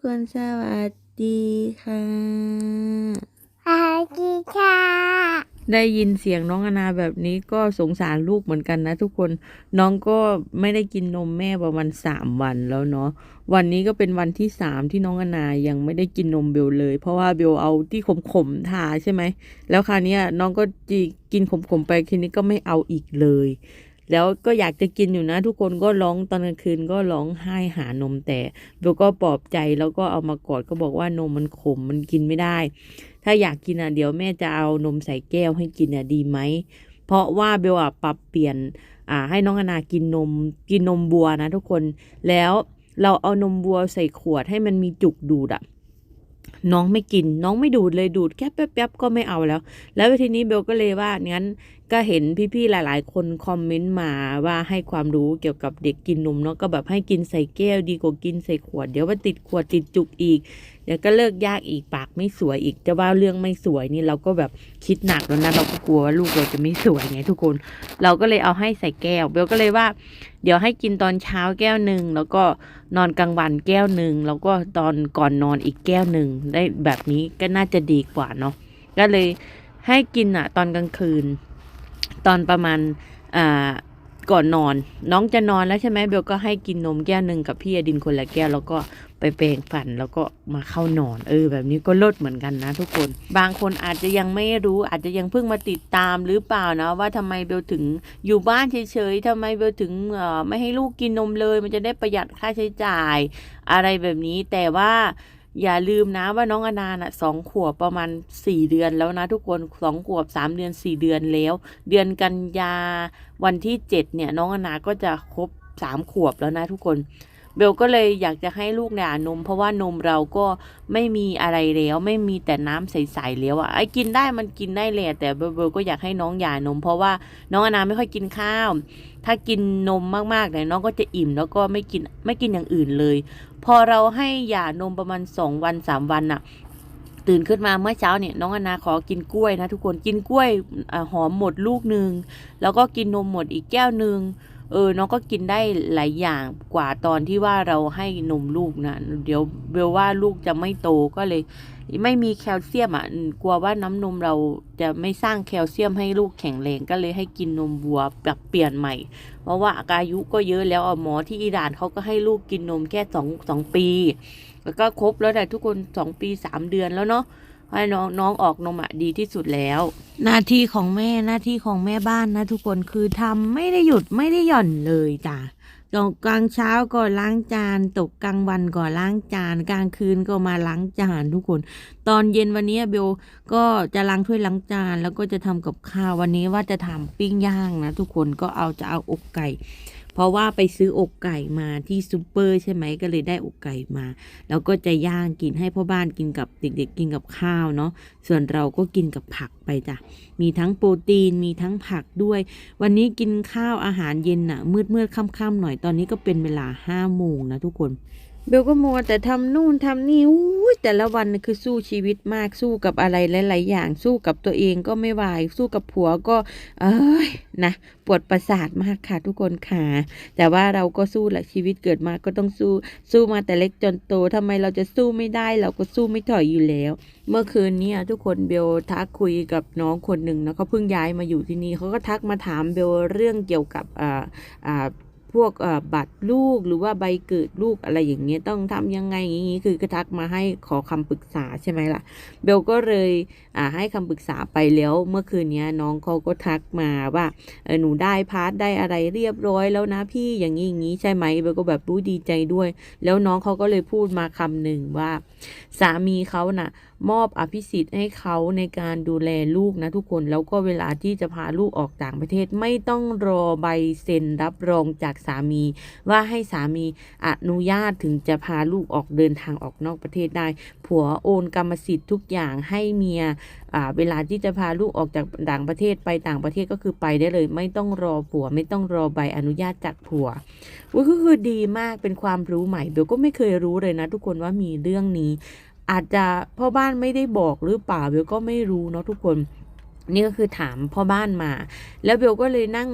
ทุกคนสวัสดีค่ะสวัสดีค่ะ ได้ยินเสียงน้องอนาแบบนี้ก็สงสารลูกเหมือนกันนะทุกคนน้องก็ไม่ได้กินนมแม่ประมาณสามวันแล้วเนาะวันนี้ก็เป็นวันที่สามที่น้องอนายังไม่ได้กินนมเบลเลย เพราะว่าเบลเอาที่ขมๆทาใช่ไหมแล้วคราวเนี้ยน้องก็จีกินขมๆไปทีนี้ก็ไม่เอาอีกเลย แล้วก็อยากจะกินอยู่นะ ทุกคนก็ร้องตอนกลางคืนก็ร้องไห้หานมแต่เบลก็ปลอบใจแล้วก็เอามากอดก็บอกว่านมมันขมมันกินไม่ได้ ถ้าอยากกินอะเดี๋ยวแม่จะเอานมใส่แก้วให้กินอะดีไหมเพราะว่าเบลอะปรับเปลี่ยนอ่าให้น้องอนากินนมกินนมบัวนะ ทุกคนแล้วเราเอานมบัวใส่ขวดให้มันมีจุกดูดอะ น้องไม่กิน น้องไม่ดูดเลยดูดแค่แป๊บๆก็ไม่เอาแล้ว แล้วทีนี้เบลก็เลยว่างั้นก็เห็นพี่ๆหลาย ๆ คนคอมเมนต์มาว่าให้ความรู้เกี่ยวกับเด็กกินนมเนาะก็แบบให้กินใส่แก้วดีกว่ากินใส่ขวด เดี๋ยวมันติดขวดติดจุกอีก เดี๋ยวก็เลิกยากอีกปากไม่สวยอีกจะว่าเรื่องไม่สวยนี่เราก็แบบคิดหนักแล้วนะเราก็กลัวว่าลูกเราจะไม่สวยไงทุกคน เราก็เลยเอาให้ใส่แก้วเบลก็เลยว่า เดี๋ยวให้กินตอนเช้าแก้วหนึ่งแล้วก็นอนกลางวันแก้วหนึ่งแล้วก็ตอนก่อนนอนอีกแก้วหนึ่งได้แบบนี้ก็น่าจะดีกว่าเนาะก็เลยให้กินอะตอนกลางคืน ตอนประมาณอ่าก่อนนอน น้องจะนอนแล้วใช่ไหมเบลก็ให้กินนมแก้วหนึ่งกับพี่อดินคนละแก้วแล้วก็ไปแปรงฟันแล้วก็มาเข้านอน เออ แบบนี้ก็ลดเหมือนกันนะ ทุกคน บางคนอาจจะยังไม่รู้อาจจะยังเพิ่งมาติดตามหรือเปล่านะ ว่าทำไมเบลถึงอยู่บ้านเฉยๆทำไมเบลถึงเอ่อไม่ให้ลูกกินนมเลย มันจะได้ประหยัดค่าใช้จ่าย อะไรแบบนี้แต่ว่า อย่าลืมนะว่าน้องอนาน่ะสองขวบประมาณสี่เดือนแล้วนะทุกคนสองขวบสามเดือนสี่เดือนแล้ว เดือนกันยาวันที่เจ็ดเนี่ยน้องอนาก็จะครบสามขวบแล้วนะทุกคน เบลก็เลยอยากจะให้ลูกเนี่ยนม เพราะว่านมเราก็ไม่มีอะไรแล้วไม่มีแต่น้ำใสๆแล้วอะไอ้กินได้มันกินได้แหละแต่เบลเบลก็อยากให้น้องหย่านม เพราะว่าน้องอนาไม่ค่อยกินข้าว ถ้ากินนมมากๆเนี่ยน้องก็จะอิ่มแล้วก็ไม่กินไม่กินอย่างอื่นเลย พอเราให้หย่านมประมาณสองวันสามวันน่ะตื่นขึ้นมาเมื่อเช้าเนี่ยน้องอนาขอกินกล้วยนะทุกคนกินกล้วยอหอมหมดลูกหนึ่งแล้วก็กินนมหมดอีกแก้วหนึ่ง เออน้องก็กินได้หลายอย่างกว่าตอนที่ว่าเราให้นมลูกนะเดี๋ยวเบลว่าลูกจะไม่โตก็เลย ไม่มีแคลเซียมอะกลัวว่าน้ำนมเราจะไม่สร้างแคลเซียมให้ลูกแข็งแรงก็เลยให้กินนมวัวแบบเปลี่ยนใหม่ เพราะว่าอายุก็เยอะแล้วหมอที่อิหร่านเขาก็ให้ลูกกินนมแค่สองสองปี แล้วก็ครบแล้วแต่ทุกคนสองปีสามเดือนแล้วเนาะ ให้น้องน้องออกนมอะดีที่สุดแล้ว หน้าที่ของแม่หน้าที่ของแม่บ้านนะทุกคนคือทำไม่ได้หยุดไม่ได้หย่อนเลยจ้ะตกกลางเช้าก็ล้างจาน ตกกลางวันก็ล้างจาน กลางคืนก็มาล้างจานทุกคน ตอนเย็นวันนี้เบลก็จะล้างถ้วยล้างจาน แล้วก็จะทำกับข้าววันนี้ว่าจะทำปิ้งย่างนะทุกคนก็เอาจะเอาอกไก่ เพราะว่าไปซื้ออกไก่มาที่ซูเปอร์ใช่ไหมก็เลยได้อกไก่มา แล้วก็จะย่างกินให้พ่อบ้านกินกับเด็กๆกินกับข้าวเนาะส่วนเราก็กินกับผักไปจ้ะมีทั้งโปรตีนมีทั้งผักด้วย วันนี้กินข้าวอาหารเย็นน่ะมืดมืดๆค่ำๆหน่อยตอนนี้ก็เป็นเวลาห้าโมงนะทุกคน เบลก็มัวแต่ทำนู่นทำนี่อู้แต่ละวันน่ะคือสู้ชีวิตมากสู้กับอะไรหลาย ๆ อย่างสู้กับตัวเองก็ไม่ไหวสู้กับผัวก็ เอ้ยนะปวดประสาทมากค่ะทุกคนค่ะ แต่ว่าเราก็สู้แหละชีวิตเกิดมาก็ต้องสู้สู้มาแต่เล็กจนโตทำไมเราจะสู้ไม่ได้เราก็สู้ไม่ถอยอยู่แล้ว เมื่อคืนเนี้ทุกคนเบลทักคุยกับน้องคนหนึ่งนะเขาเพิ่งย้ายมาอยู่ที่นี่เขาก็ทักมาถามเบลเรื่องเกี่ยวกับอ่าอ่า พวกบัตรลูกหรือว่าใบเกิดลูกอะไรอย่างเงี้ยต้องทำยังไงอย่างงี้คือก็ทักมาให้ขอคำปรึกษาใช่ไหมล่ะเบลก็เลยให้คำปรึกษาไปแล้วเมื่อคืนเนี้ยน้องเขาก็ทักมาว่าหนูได้พาร์ทได้อะไรเรียบร้อยแล้วนะพี่อย่างนี้อย่างนี้ใช่ไหมเบลก็แบบรู้ดีใจด้วย แล้วน้องเขาก็เลยพูดมาคำหนึ่งว่า สามีเขาน่ะ มอบอภิสิทธิ์ให้เขาในการดูแลลูกนะทุกคนแล้วก็เวลาที่จะพาลูกออกต่างประเทศไม่ต้องรอใบเซ็นรับรองจากสามี ว่าให้สามีอนุญาตถึงจะพาลูกออกเดินทางออกนอกประเทศได้ ผัวโอนกรรมสิทธิ์ทุกอย่างให้เมียอ่าเวลาที่จะพาลูกออกจากต่างประเทศไปต่างประเทศก็คือไปได้เลย ไม่ต้องรอผัว ไม่ต้องรอใบอนุญาตจากผัวก็คือดีมากเป็นความรู้ใหม่เบลก็ไม่เคยรู้เลยนะทุกคนว่ามีเรื่องนี้ อาจจะพ่อบ้านไม่ได้บอกหรือเปล่าเบลก็ไม่รู้เนาะทุกคนนี่ก็คือถามพ่อบ้านมา แล้วเบลก็เลยนั่ง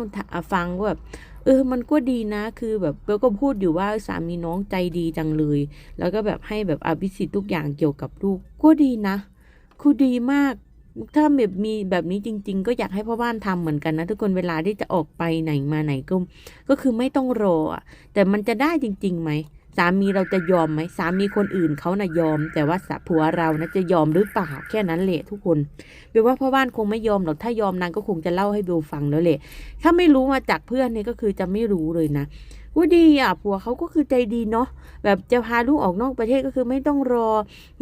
ฟังว่าแบบเออ มันก็ดีนะ คือแบบเบลก็พูดอยู่ว่าสามีน้องใจดีจังเลย แล้วก็แบบให้แบบอภิสิทธิ์ทุกอย่างเกี่ยวกับลูก ก็ดีนะ คือดีมาก ถ้าแบบมีแบบนี้จริง ๆ ก็อยากให้พ่อบ้านทำเหมือนกันนะ ทุกคนเวลาที่จะออกไปไหนมาไหนก็ ก็คือไม่ต้องรอ แต่มันจะได้จริงๆไหม สามีเราจะยอมไหมสามีคนอื่นเขานะ่ะยอม แต่ว่าสผัวเรานะจะยอมหรือเปล่าแค่นั้นแหละทุกคนเบลว่าพ่อบ้านคงไม่ยอมหรอกถ้ายอมนางก็คงจะเล่าให้เบลฟังแล้วแหละถ้าไม่รู้มาจากเพื่อนเนี่ยก็คือจะไม่รู้เลยนะ ว่าดีอะผัวเขาก็คือใจดีเนาะแบบจะพาลูกออกนอกประเทศก็คือไม่ต้องรอ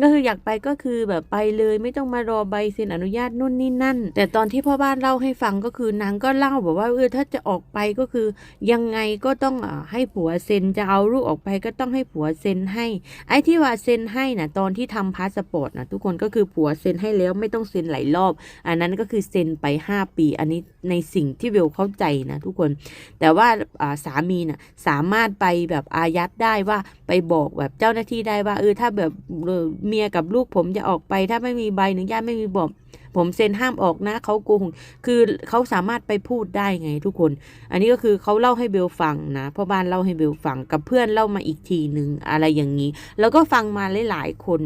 ก็คืออยากไปก็คือแบบไปเลยไม่ต้องมารอใบเซ็นอนุญาตนู่นนี่นั่น แต่ตอนที่พ่อบ้านเล่าให้ฟังก็คือนางก็เล่าแบบว่าเออถ้าจะออกไปก็คือ ยังไงก็ต้องอ่าให้ผัวเซ็นจะเอาลูกออกไปก็ต้องให้ผัวเซ็นให้ ไอ้ที่ว่าเซ็นให้นะตอนที่ทำพาสปอร์ตนะทุกคนก็คือผัวเซ็นให้แล้วไม่ต้องเซ็นหลายรอบ อันนั้นก็คือเซ็นไป 5 ปี อันนี้ ในสิ่งที่เบลเข้าใจนะทุกคน แต่ว่าสามีน่ะสามารถไปแบบอายัดได้ว่าไปบอกแบบเจ้าหน้าที่ได้ว่าเออถ้าแบบเออเมียกับลูกผมจะออกไปถ้าไม่มีใบอนุญาตไม่มีบอกผมเซ็นห้ามออกนะเขาโกหกคือเขาสามารถไปพูดได้ไงทุกคน อันนี้ก็คือเขาเล่าให้เบลฟังนะพ่อบ้านเล่าให้เบลฟังกับเพื่อนเล่ามาอีกทีหนึ่งอะไรอย่างนี้ แล้วก็ฟังมาหลายๆคน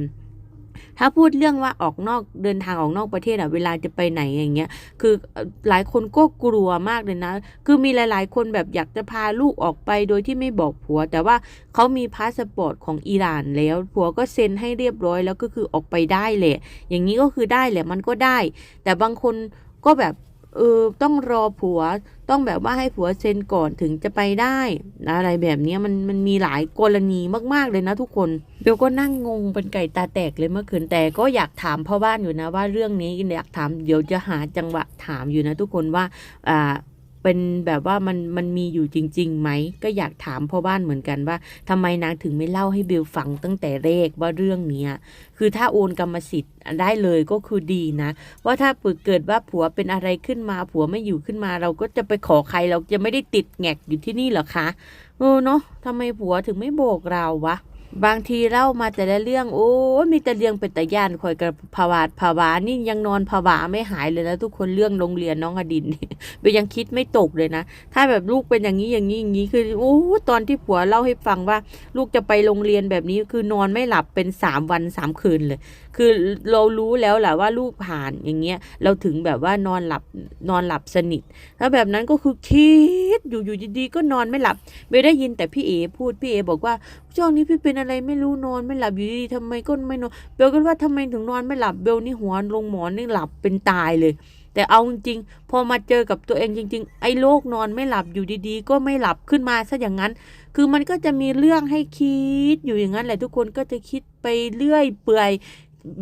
ถ้าพูดเรื่องว่าออกนอกเดินทางออกนอกประเทศอะเวลาจะไปไหนอย่างเงี้ย คือเอ่อหลายคนก็กลัวมากเลยนะ คือมีหลาย ๆ คนแบบอยากจะพาลูกออกไปโดยที่ไม่บอกผัว แต่ว่าเขามีพาสปอร์ตของอิหร่านแล้ว ผัวก็เซ็นให้เรียบร้อยแล้วก็คือออกไปได้แหละ อย่างนี้ก็คือได้แหละมันก็ได้ แต่บางคนก็แบบ เออต้องรอผัวต้องแบบว่าให้ผัวเซ็นก่อนถึงจะไปได้อะไรแบบนี้มันมันมีหลายกรณีมาก ๆ เลยนะทุกคนเบลก็นั่งงงเป็นไก่ตาแตกเลยเมื่อคืนแต่ก็อยากถามพ่อบ้านอยู่นะว่าเรื่องนี้อยากถามเดี๋ยวจะหาจังหวะถามอยู่นะทุกคนว่าอ่า เป็นแบบว่ามันมันมีอยู่จริงๆไหม ก็อยากถามพ่อบ้านเหมือนกันว่าทำไมนางถึงไม่เล่าให้เบลฟังตั้งแต่แรกว่าเรื่องเนี้ย คือถ้าโอนกรรมสิทธิ์ได้เลยก็คือดีนะ ว่าถ้าเกิดว่าผัวเป็นอะไรขึ้นมา ผัวไม่อยู่ขึ้นมา เราก็จะไปขอใครเราจะไม่ได้ติดแงกอยู่ที่นี่หรอคะเออเนาะทำไมผัวถึงไม่โบกเราวะ บางทีเล่ามาแต่ละเรื่อง โอ้มีแต่เรื่องเป็นตะย่านคอยกับผวาดผวานี่ยังนอนผวาไม่หายเลยนะทุกคนเรื่องโรงเรียนน้องอดินนี่เบลยังคิดไม่ตกเลยนะ ถ้าแบบลูกเป็นอย่างนี้อย่างนี้อย่างนี้คือโอ้ตอนที่ผัวเล่าให้ฟังว่า ลูกจะไปโรงเรียนแบบนี้คือนอนไม่หลับเป็นสามวันสามคืนเลย คือเรารู้แล้วแหละว่าลูกผ่านอย่างเงี้ยเราถึงแบบว่านอนหลับนอนหลับสนิท ถ้าแบบนั้นก็คือคิดอยู่อยู่ดีๆก็นอนไม่หลับเบลได้ยินแต่พี่เอพูดพี่เอบอกว่าช่วงนี้พี่เป็นอะไรไม่รู้นอนไม่หลับอยู่ดีๆทำไมก็ไม่นอนเบลก็ว่าทำไมถึงนอนไม่หลับเบลนี่หัวลงหมอนนี่หลับเป็นตายเลย แต่เอาจริงๆพอมาเจอกับตัวเองจริง ๆ ไอ้โรคนอนไม่หลับอยู่ดีๆ ก็ไม่หลับขึ้นมาซะอย่างนั้น คือมันก็จะมีเรื่องให้คิดอยู่อย่างนั้นแหละทุกคนก็จะคิดไปเรื่อยเปื่อย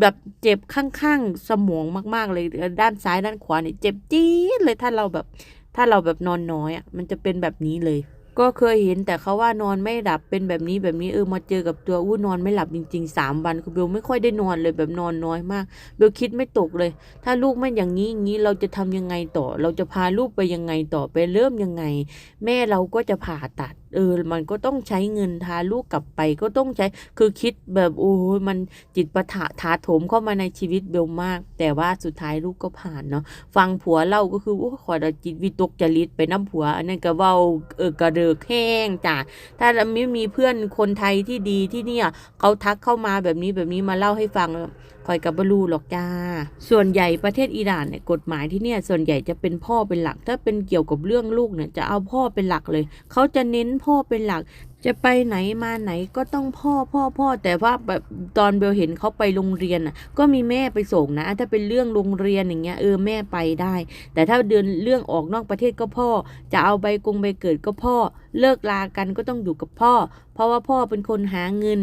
แบบเจ็บข้างๆสมองมากๆเลยด้านซ้ายด้านขวาเนี่ยเจ็บจี๊ดเลยถ้าเราแบบ ถ้าเราแบบนอนน้อยอะมันจะเป็นแบบนี้เลย ก็เคยเห็นแต่เขาว่านอนไม่หลับเป็นแบบนี้แบบนี้เออมาเจอกับตัวอู้นอนไม่หลับจริงๆสามวันคือเบลไม่ค่อยได้นอนเลยแบบนอนน้อยมากเบลคิดไม่ตกเลย ถ้าลูกไม่อย่างนี้อย่างนี้เราจะทำยังไงต่อ เราจะพาลูกไปยังไงต่อไปเริ่มยังไง แม่เราก็จะผ่าตัดเออมันก็ต้องใช้เงินพาลูกกลับไปก็ต้องใช้คือคิดแบบโอ้ยมันจิตประทะถาโถมเข้ามาในชีวิตเบลมาก แต่ว่าสุดท้ายลูกก็ผ่านเนาะฟังผัวเล่าก็คือโอ้ขอดจิตวิตกจริตไปน้ำผัว อันนั้นก็เว้าเออกระเดิกแห้งจ้ะถ้าไม่มีเพื่อนคนไทยที่ดีที่เนี่ยเขาทักเข้ามาแบบนี้แบบนี้มาเล่าให้ฟัง คอยกับบรูหรอกจ้า ส่วนใหญ่ประเทศอิหร่านเนี่ยกฎหมายที่เนี่ยส่วนใหญ่จะเป็นพ่อเป็นหลัก ถ้าเป็นเกี่ยวกับเรื่องลูกเนี่ยจะเอาพ่อเป็นหลักเลย เขาจะเน้นพ่อเป็นหลัก จะไปไหนมาไหนก็ต้องพ่อพ่อพ่อแต่ว่าแบบตอนเบลเห็นเขาไปโรงเรียนอะ ก็มีแม่ไปส่งนะ ถ้าเป็นเรื่องโรงเรียนอย่างเงี้ยเออแม่ไปได้ แต่ถ้าเดินเรื่องออกนอกประเทศก็พ่อ จะเอาใบกงใบเกิดก็พ่อ เลิกลากันก็ต้องอยู่กับพ่อ เพราะว่าพ่อเป็นคนหาเงิน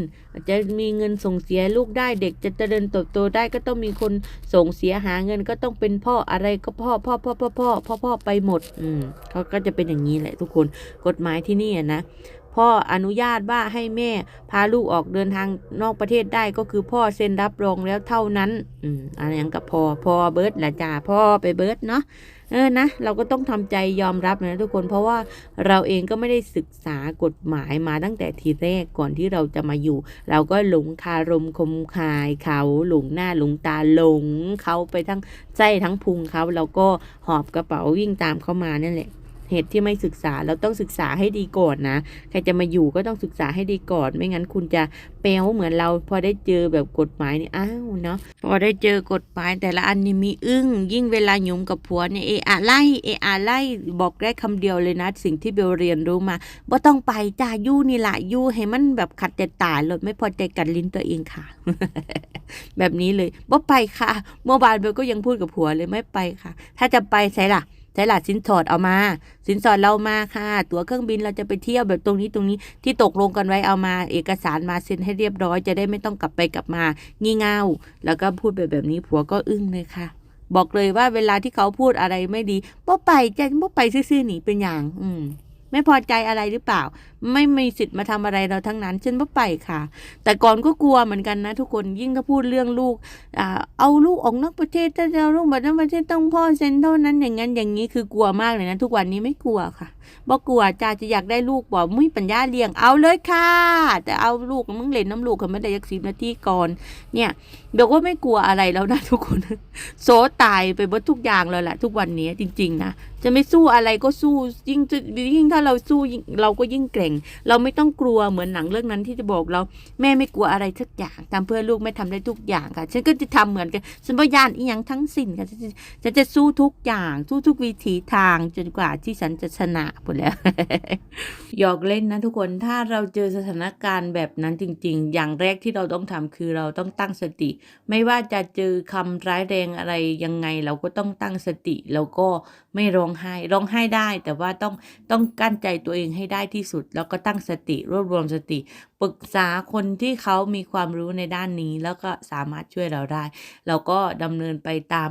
จะมีเงินส่งเสียลูกได้เด็กจะเจริญเติบโตได้ก็ต้องมีคนส่งเสียหาเงินก็ต้องเป็นพ่ออะไรก็พ่อพ่อพ่อพ่อพ่อพ่อพ่อไปหมด อืมเขาก็จะเป็นอย่างนี้แหละทุกคนกฎหมายที่นี่นะ พ่ออนุญาตว่าให้แม่พาลูกออกเดินทางนอกประเทศได้ก็คือพ่อเซ็นรับรองแล้วเท่านั้น อืมอะไรอย่างกับพอพอเบิร์ดละจ้าพ่อไปเบิร์ดเนาะเออนะเราก็ต้องทำใจยอมรับนะทุกคนเพราะว่าเราเองก็ไม่ได้ศึกษากฎหมายมาตั้งแต่ทีแรกก่อนที่เราจะมาอยู่ เราก็หลงคารมคมคายเขาหลงหน้าหลงตาหลงเขาไปทั้งใจทั้งพุงเขาเราก็หอบกระเป๋าวิ่งตามเขามานั่นแหละ เหตุที่ไม่ศึกษาเราต้องศึกษาให้ดีก่อนนะใครจะมาอยู่ก็ต้องศึกษาให้ดีก่อน ไม่งั้นคุณจะเปลวเหมือนเราพอได้เจอแบบกฎหมายนี่อ้าวเนาะพอได้เจอกฎหมายแต่ละอันนี่มีอึ้งยิ่งเวลาหยุมกับผัวเนี่ยเออะไล่เออะไล่บอกได้คำเดียวเลยนะ สิ่งที่เบลเรียนรู้มาว่าต้องไปจ้ายู่นี่แหละยู่ให้มันแบบขัดใจตายเลยไม่พอใจกัดลิ้นตัวเองค่ะ แบบนี้เลยว่าไปค่ะ เมื่อวานเบลก็ยังพูดกับผัวเลยไม่ไปค่ะ ถ้าจะไปใช่ล่ะ ใช่ล่ะสินสอดเอามา สินสอดเรามาค่ะ ตั๋วเครื่องบินเราจะไปเที่ยวแบบตรงนี้ตรงนี้ที่ตกลงกันไว้เอามา เอกสารมาเซ็นให้เรียบร้อยจะได้ไม่ต้องกลับไปกลับมางี่เง่าแล้วก็พูดแบบแบบนี้ผัวก็อึ้งเลยค่ะ บอกเลยว่าเวลาที่เขาพูดอะไรไม่ดีบ่ไปจะบ่ไปซื่อๆหนีเป็นอย่าง อืมไม่พอใจอะไรหรือเปล่า ไม่มีสิทธิ์มาทำอะไรเราทั้งนั้นฉันบ่ไปค่ะ แต่ก่อนก็กลัวเหมือนกันนะทุกคนยิ่งถ้าพูดเรื่องลูกอ่าเอาลูกออกนอกประเทศถ้าจะเอาลูกมาจากประเทศต้องพ่อเซ็นเท่านั้นอย่างนั้นอย่างนี้คือกลัวมากเลยนะทุกวันนี้ไม่กลัวค่ะบอกกลัวจ้าจะอยากได้ลูกบอกมุ้ยปัญญาเลี้ยงเอาเลยค่ะ แต่เอาลูกมึงเล่นน้ำลูกกันไม่ได้ยักสิบนาทีก่อนเนี่ยเดี๋ยวว่าไม่กลัวอะไรแล้วนะทุกคนโซตายไปหมดทุกอย่างเลยแหละทุกวันนี้จริง ๆ นะจะไม่สู้อะไรก็สู้ยิ่งจะยิ่งถ้าเราสู้เราก็ยิ่งเกร่งเราไม่ต้องกลัวเหมือนหนังเรื่องนั้นที่จะบอกเราแม่ไม่กลัวอะไรสักอย่างทำเพื่อลูกแม่ทำได้ทุกอย่างค่ะ ฉันก็จะทำเหมือนกันฉันไม่ยานอีหยังทั้งสิ้นค่ะฉันจะจะสู้ทุกอย่างสู้ทุกวิถีทางจนกว่าที่ฉันจะชนะหมดแล้วหยอกเล่นนะทุกคนถ้าเราเจอสถานการณ์แบบนั้นจริง ๆ อย่างแรกที่เราต้องทำคือเราต้องตั้งสติ ไม่ว่าจะเจอคำร้ายแรงอะไรยังไงเราก็ต้องตั้งสติแล้วก็ไม่ร้องไห้ร้องไห้ได้ แต่ว่าต้องต้องกั้นใจตัวเองให้ได้ที่สุดแล้วแล้วก็ตั้งสติรวบรวมสติ ปรึกษาคนที่เขามีความรู้ในด้านนี้ แล้วก็สามารถช่วยเราได้ เราก็ดำเนินไปตาม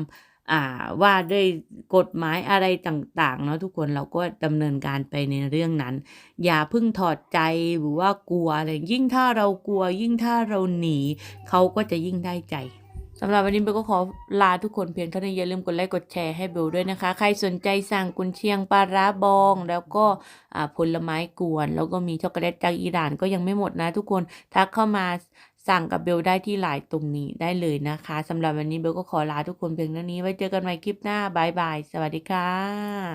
ว่าด้วยกฎหมายอะไรต่างๆเนาะทุกคนเราก็ดำเนินการไปในเรื่องนั้น อย่าพิ่งถอดใจหรือว่ากลัวอะไรยิ่งถ้าเรากลัวยิ่งถ้าเราหนี เขาก็จะยิ่งได้ใจ สำหรับวันนี้เบลก็ขอลาทุกคนเพียงเท่านี้อย่าลืมกดไลค์กดแชร์ให้เบลด้วยนะคะ ใครสนใจสั่งกุนเชียงปลาร้าบอง แล้วก็ผลไม้กวน แล้วก็มีช็อกโกแลตจากอิหร่านก็ยังไม่หมดนะทุกคนทักเข้ามาสั่งกับเบลได้ที่ไลน์ตรงนี้ได้เลยนะคะสำหรับวันนี้เบลก็ขอลาทุกคนเพียงเท่านี้ไว้เจอกันใหม่คลิปหน้าบายบายสวัสดีค่ะ